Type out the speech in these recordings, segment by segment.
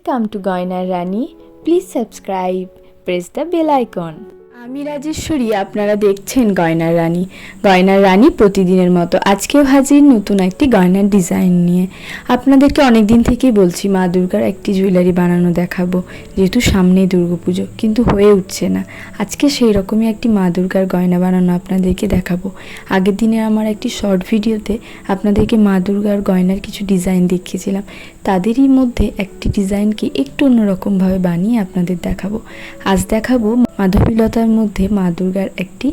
Welcome to গয়নার রানী please subscribe press the bell icon আমি রাজেশ্বরী, আপনারা দেখছেন গয়নার রানী। গয়নার রানী প্রতিদিনের মতো আজকেও হাজির নতুন একটি গয়নার ডিজাইন নিয়ে। আপনাদেরকে অনেক দিন থেকেই বলছি, মা দুর্গার একটি জুয়েলারি বানানো দেখাবো, যেহেতু সামনেই দুর্গাপুজো, কিন্তু হয়ে উঠছে না। আজকে সেই রকমই একটি মা দুর্গার গয়না বানানো আপনাদেরকে দেখাবো। আগের দিনে আমার একটি শর্ট ভিডিওতে আপনাদেরকে মা দুর্গার গয়নার কিছু ডিজাইন দেখিয়েছিলাম। তাদেরই মধ্যে একটি ডিজাইনকে একটু অন্যরকমভাবে বানিয়ে আপনাদের দেখাবো। আজ দেখাবো মাধবীলতার মধ্যে মা দুর্গার একটি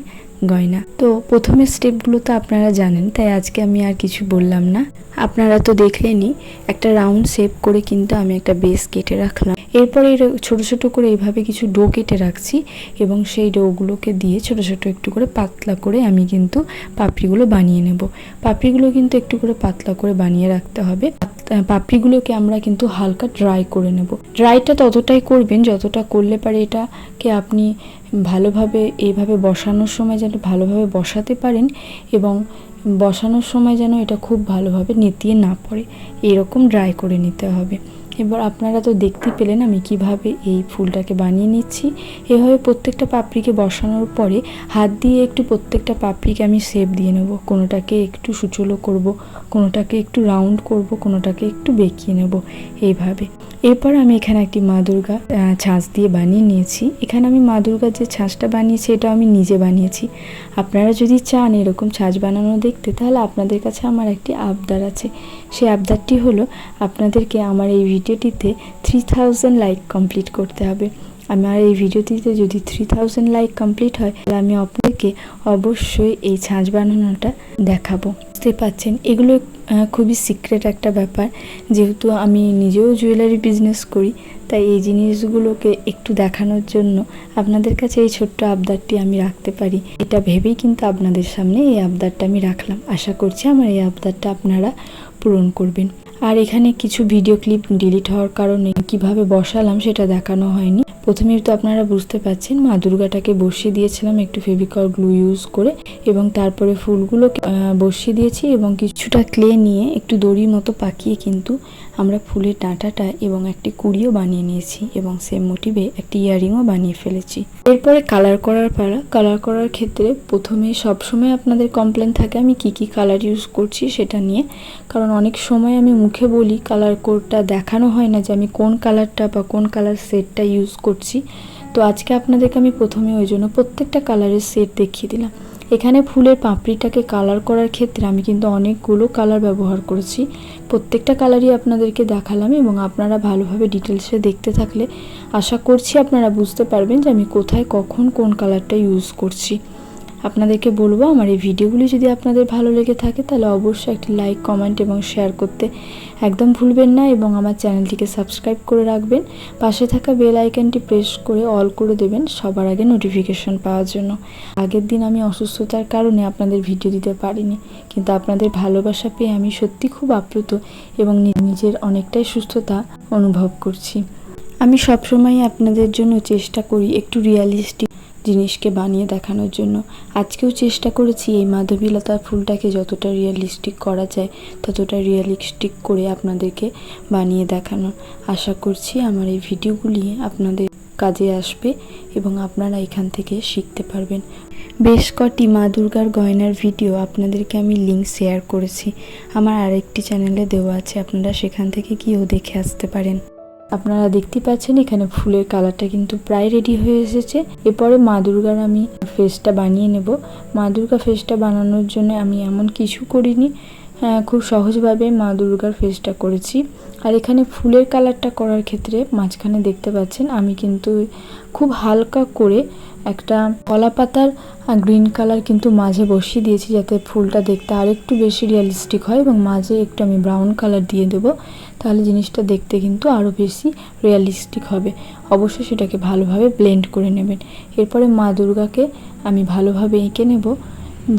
গয়না। তো প্রথমের স্টেপগুলো তো আপনারা জানেন, তাই আজকে আমি আর কিছু বললাম না। আপনারা তো দেখলেনই, একটা রাউন্ড শেপ করে কিন্তু আমি একটা বেস কেটে রাখলাম। এরপরে এর ছোট ছোট করে এইভাবে কিছু ডো কেটে রাখছি এবং সেই ডোগুলোকে দিয়ে ছোট ছোট একটু করে পাতলা করে আমি কিন্তু পাপড়িগুলো বানিয়ে নেব। পাপড়িগুলো কিন্তু একটু করে পাতলা করে বানিয়ে রাখতে হবে। পাপড়িগুলোকে আমরা কিন্তু হালকা ড্রাই করে নেব। ড্রাইটা ততটাই করবেন যতটা করলে পারে এটাকে আপনি ভালোভাবে এইভাবে বসানোর সময় যেন, ভালোভাবে বসাতে পারেন এবং বসানোর সময় যেন এটা খুব ভালোভাবে নেতিয়ে না পড়ে। এরকম ড্রাই করে নিতে হবে। এবার আপনারা তো দেখতে পেলেন আমি কীভাবে এই ফুলটাকে বানিয়ে নিচ্ছি। এভাবে প্রত্যেকটা পাপড়িকে বসানোর পরে হাত দিয়ে একটু প্রত্যেকটা পাপড়িকে আমি শেপ দিয়ে নেব। কোনোটাকে একটু সুচলো করব, কোনোটাকে একটু রাউন্ড করব, কোনোটাকে একটু বেঁকিয়ে নেব। এইভাবে। এরপর আমি এখানে একটি মা দুর্গা ছাঁচ দিয়ে বানিয়ে নিয়েছি। এখানে আমি মা দুর্গার যে ছাঁচটা বানিয়েছি এটা আমি নিজে বানিয়েছি। আপনারা যদি চান এরকম ছাঁচ বানানো দেখতে, তাহলে আপনাদের কাছে আমার একটি আবদার আছে। সেই আবদারটি হলো, আপনাদেরকে আমার এই ভিডিওটিতে থ্রি থাউজেন্ড লাইক কমপ্লিট করতে হবে। আমার এই ভিডিওটিতে যদি থ্রি থাউজেন্ড লাইক কমপ্লিট হয়, তাহলে আমি আপনাদেরকে অবশ্যই এই ছাঁচ বানানোটা দেখাবো। বুঝতে পাচ্ছেন এগুলো খুবই সিক্রেট একটা ব্যাপার। যেহেতু আমি নিজেও জুয়েলারি বিজনেস করি, তাই এই জিনিসগুলোকে একটু দেখানোর জন্য আপনাদের কাছে এই ছোট্ট আবদারটি আমি রাখতে পারি। এটা ভেবেই কিন্তু আপনাদের সামনে এই আবদারটা আমি রাখলাম। আশা করছি আমার এই আবদারটা আপনারা পূরণ করবেন। আর এখানে কিছু ভিডিও ক্লিপ ডিলিট হওয়ার কারণে কীভাবে বসালাম সেটা দেখানো হয়নি। প্রথমেই তো আপনারা বুঝতে পারছেন মা দুর্গাটাকে বসিয়ে দিয়েছিলাম একটু ফেভিকল গ্লু ইউজ করে এবং তারপরে ফুলগুলোকে বসিয়ে দিয়েছি এবং কিছুটা ক্লে নিয়ে একটু দড়ির মতো পাকিয়ে কিন্তু আমরা ফুলের ডাঁটাটা এবং একটি কুড়িও বানিয়ে নিয়েছি এবং সেম মোটিভে একটি ইয়ারিংও বানিয়ে ফেলেছি। এরপরে কালার করার পালা। কালার করার ক্ষেত্রে প্রথমে সবসময় আপনাদের কমপ্লেন থাকে, আমি কি কি কালার ইউজ করছি সেটা নিয়ে। কারণ অনেক সময় আমি মুখে বলি কালার কোডটা দেখানো হয় না যে আমি কোন কালারটা বা কোন কালার সেটটা ইউজ করছি। তো আজকে আপনাদেরকে আমি প্রথমে ওই জন্য প্রত্যেকটা কালারের সেট দেখিয়ে দিলাম। এখানে ফুলের পাপড়িটাকে কালার করার ক্ষেত্রে আমি কিন্তু অনেকগুলো কালার ব্যবহার করেছি। প্রত্যেকটা কালারই আপনাদেরকে দেখালাম এবং আপনারা ভালোভাবে ডিটেলসে দেখতে থাকলে আশা করছি আপনারা বুঝতে পারবেন যে আমি কোথায় কখন কোন কালারটা ইউজ করছি। আপনাদেরকে বলব, আমার এই ভিডিওগুলি যদি আপনাদের ভালো লেগে থাকে, তাহলে অবশ্যই একটি লাইক কমেন্ট এবং শেয়ার করতে একদম ভুলবেন না এবং আমার চ্যানেলটিকে সাবস্ক্রাইব করে রাখবেন। পাশে থাকা বেল আইকনটি প্রেস করে অল করে দেবেন সবার আগে নোটিফিকেশন পাওয়ার জন্য। আগের দিন আমি অসুস্থতার কারণে আপনাদের ভিডিও দিতে পারিনি, কিন্তু আপনাদের ভালোবাসা পেয়ে আমি সত্যি খুব আপ্লুত এবং নিজের অনেকটাই সুস্থতা অনুভব করছি। আমি সবসময় আপনাদের জন্য চেষ্টা করি একটু রিয়ালিস্টিক জিনিসকে বানিয়ে দেখানোর জন্য। আজকেও চেষ্টা করেছি এই মাধবীলতা ফুলটাকে যতটা রিয়েলিস্টিক করা যায়, ততটা রিয়েলিস্টিক করে আপনাদেরকে বানিয়ে দেখানোর। আশা করছি আমার এই ভিডিওগুলি আপনাদের কাজে আসবে এবং আপনারা এখান থেকে শিখতে পারবেন। বেশ কটি মা দুর্গার গয়নার ভিডিও আপনাদেরকে আমি লিঙ্ক শেয়ার করেছি। আমার আরেকটি চ্যানেলে দেওয়া আছে, আপনারা সেখান থেকে গিয়েও দেখে আসতে পারেন। আপনারা দেখতে পাচ্ছেন এখানে ফুলের কালারটা কিন্তু প্রায় রেডি হয়ে এসেছে। এরপরে মা দুর্গার আমি ফেসটা বানিয়ে নেব। মা দুর্গা ফেসটা বানানোর জন্য আমি এমন কিছু করিনি। খুব সহজভাবে মা দুর্গার ফেসটা করেছি। আর এখানে ফুলের কালারটা করার ক্ষেত্রে মাঝখানে দেখতে পাচ্ছেন, আমি কিন্তু খুব হালকা করে একটা কলা পাতার গ্রিন কালার কিন্তু মাঝে বসিয়ে দিয়েছি যাতে ফুলটা দেখতে আরেকটু বেশি রিয়েলিস্টিক হয় এবং মাঝে একটু আমি ব্রাউন কালার দিয়ে দেবো। তাহলে জিনিসটা দেখতে কিন্তু আরও বেশি রিয়েলিস্টিক হবে। অবশ্যই সেটাকে ভালোভাবে ব্লেন্ড করে নেবেন। এরপরে মা দুর্গাকে আমি ভালোভাবে এঁকে নেব।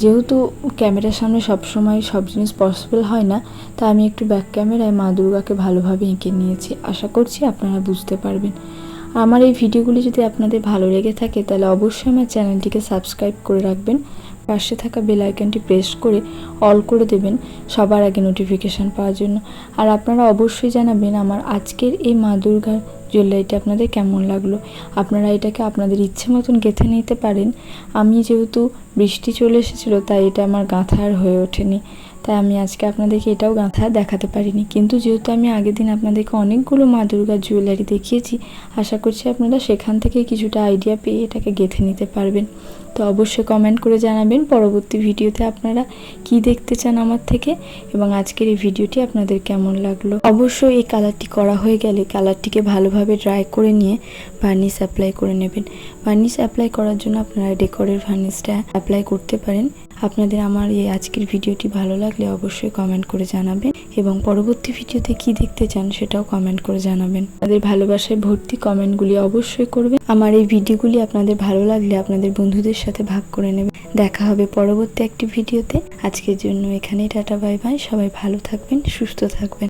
যেহেতু ক্যামেরার সামনে সবসময় সব জিনিস পসিবল হয় না, তা আমি একটু ব্যাক ক্যামেরায় মা দুর্গাকে ভালোভাবে এঁকে নিয়েছি। আশা করছি আপনারা বুঝতে পারবেন। আমার এই ভিডিওগুলি যদি আপনাদের ভালো লেগে থাকে, তাহলে অবশ্যই আমার চ্যানেলটিকে সাবস্ক্রাইব করে রাখবেন। পাশে থাকা বেল আইকনটি প্রেস করে অল করে দেবেন সবার আগে নোটিফিকেশান পাওয়ার জন্য। আর আপনারা অবশ্যই জানাবেন, আমার আজকের এই মা দুর্গার জুয়েলারিটি আপনাদের কেমন লাগল? আপনারা এটাকে আপনাদের ইচ্ছে মতন গেঁথে নিতে পারেন। আমি যেহেতু বৃষ্টি চলে এসেছিল, তাই এটা আমার গাঁথা আর হয়ে ওঠেনি। তাই আমি আজকে আপনাদেরকে এটাও গাঁথা দেখাতে পারিনি। কিন্তু যেহেতু আমি আগের দিন আপনাদেরকে অনেকগুলো মা দুর্গার জুয়েলারি দেখিয়েছি, আশা করছি আপনারা সেখান থেকে কিছুটা আইডিয়া পেয়ে এটাকে গেঁথে নিতে পারবেন। তো অবশ্যই কমেন্ট করে জানাবেন পরবর্তী ভিডিওতে আপনারা কি দেখতে চান আমার থেকে এবং আজকের এই ভিডিওটি আপনাদের কেমন লাগল। অবশ্যই এই কালারটি করা হয়ে গেলে কালারটিকে ভালোভাবে ড্রাই করে নিয়ে ভার্নিশ অ্যাপ্লাই করে নেবেন। ভার্নিশ অ্যাপ্লাই করার জন্য আপনারা ডেকোরের ভার্নিশটা অ্যাপ্লাই করতে পারেন। আপনাদের আমার এই আজকের ভিডিওটি ভালো লাগলে অবশ্যই কমেন্ট করে জানাবেন এবং পরবর্তী ভিডিওতে কি দেখতে চান সেটাও কমেন্ট করে জানাবেন। তাদের ভালোবাসায় ভর্তি কমেন্টগুলি অবশ্যই করবেন। আমার এই ভিডিওগুলি আপনাদের ভালো লাগলে আপনাদের বন্ধুদের সাথে ভাগ করে নেবেন। দেখা হবে পরবর্তী একটি ভিডিওতে আজকের জন্য এখানেই টাটা বাই বাই সবাই ভালো থাকবেন, সুস্থ থাকবেন।